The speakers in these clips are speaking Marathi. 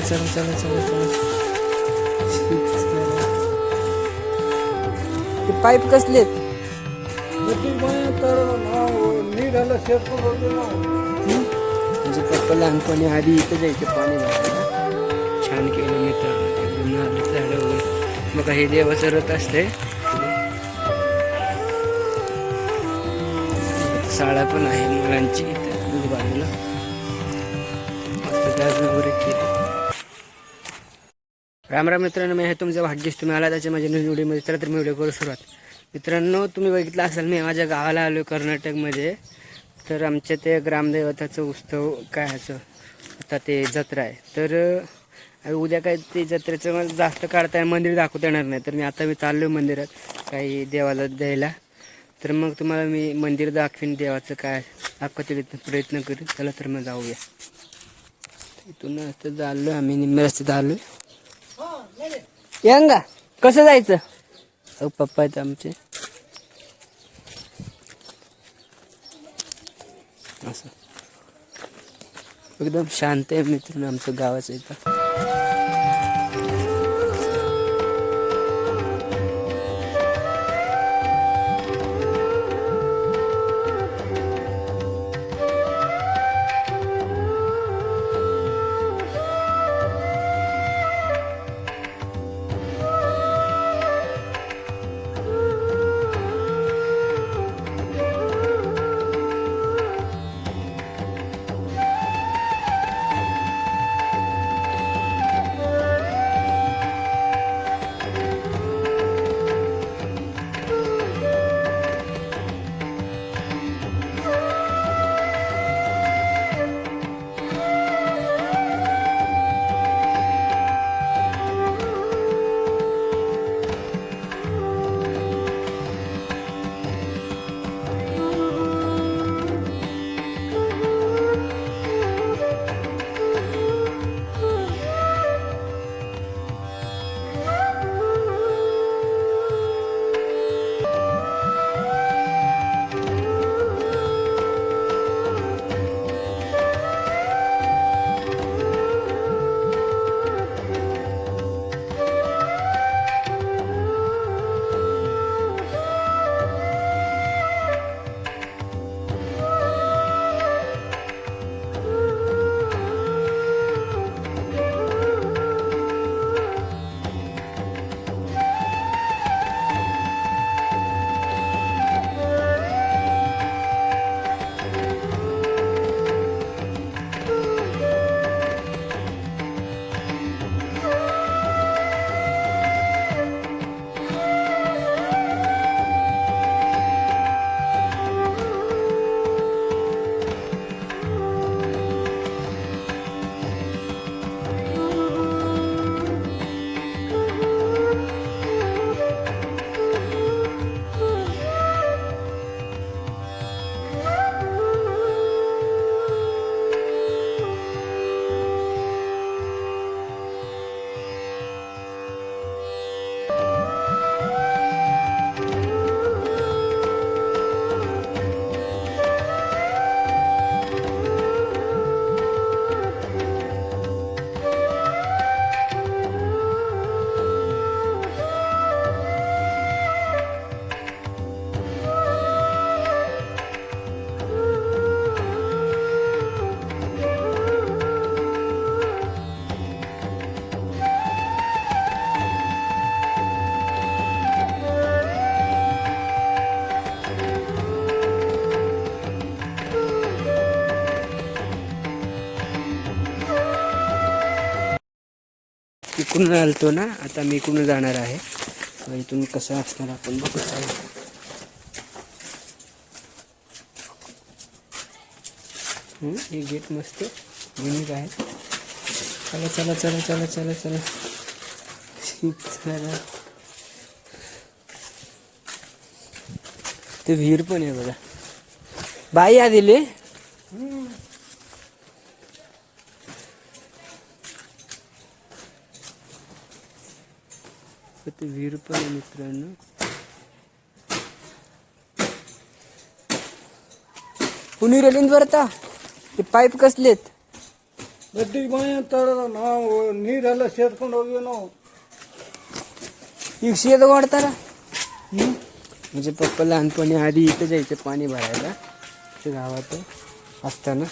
चला चला चला चला चला. ते पाईप कसलेत म्हणजे पप्पा लहानपणी आधी इथं जायचे पाणी भरायला. छान केलं एकदम नारळ झाडं वगैरे. बघा हे देवाचं रथ असते साड्या पण आहे मुलांची इथं बाजूला मस्त गाज वगैरे केली. राम राम मित्रांनो मी हे तुमचं भाग्यश. तुम्ही आला त्याच्या माझ्या नवीन व्हिडिओमध्ये. चला तर मी व्हिडिओ करू सुरुवात. मित्रांनो तुम्ही बघितलं असाल मी माझ्या गावाला आलो कर्नाटकमध्ये. तर आमच्या ते ग्रामदैवताचं उत्सव काय ह्याचं आता ते जत्रा आहे. तर उद्या काय ते जत्रेचं मला जास्त काढता येणार मंदिर दाखवता येणार नाही. तर मी आता मी चाललो मंदिरात काही देवाला द्यायला. तर मग तुम्हाला मी मंदिर दाखवीन देवाचं काय दाखवते प्रयत्न करीन. चला तर मग जाऊया. इथून असं चाललो आम्ही निम्म्या रस्त्यात आलो यांगा कसं जायचं? अहो पप्पा आहेत आमचे. असं. एकदम शांत आहे मित्रांनो आमचं गावाचं इथं. इकडून आलतो ना आता मी इकडून जाणार आहे. मग इथून कसं असणार आपण बघत आहे. हे गेट मस्त युनिक आहे. चला चला चला चला चला चला. चला. ते विहीर पण आहे बघा. बाई आ दिले ते विहीर पण आहे मित्रांनो कुणी रेलिंग वरता ते पाईप कसलेत ಗಡ್ಡಿಗೆ ಬಾಯಿ ಅಂತಾರ ನಾವು ನೀರೆಲ್ಲ ಸೇರ್ಕೊಂಡು ಹೋಗಿ ನಾವು ಈಗ शेत वाढताना म्हणजे पप्पा लहानपणी आधी इथं जायचं पाणी भरायला ते गावात असताना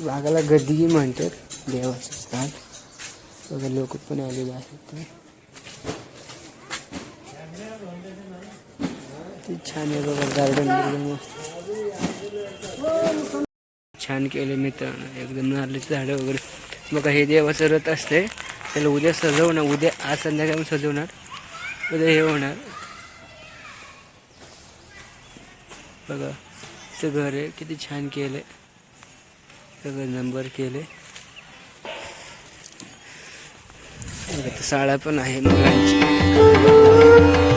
भागाला गदगी म्हणतात देवाचं स्थान बघा लोक पण आलेले आहेत. ते छान आहे बघा गार्डन मस्त. छान केले मित्रांनो एकदम नारळीची झाडं वगैरे. बघा हे देवाचं रथ असते त्याला उद्या सजवणार उद्या आज संध्याकाळी सजवणार. उद्या हे होणार. बघा ते घर आहे. किती छान केले सगळं नंबर केले बघा, इथं साळा पण आहे मुलांची.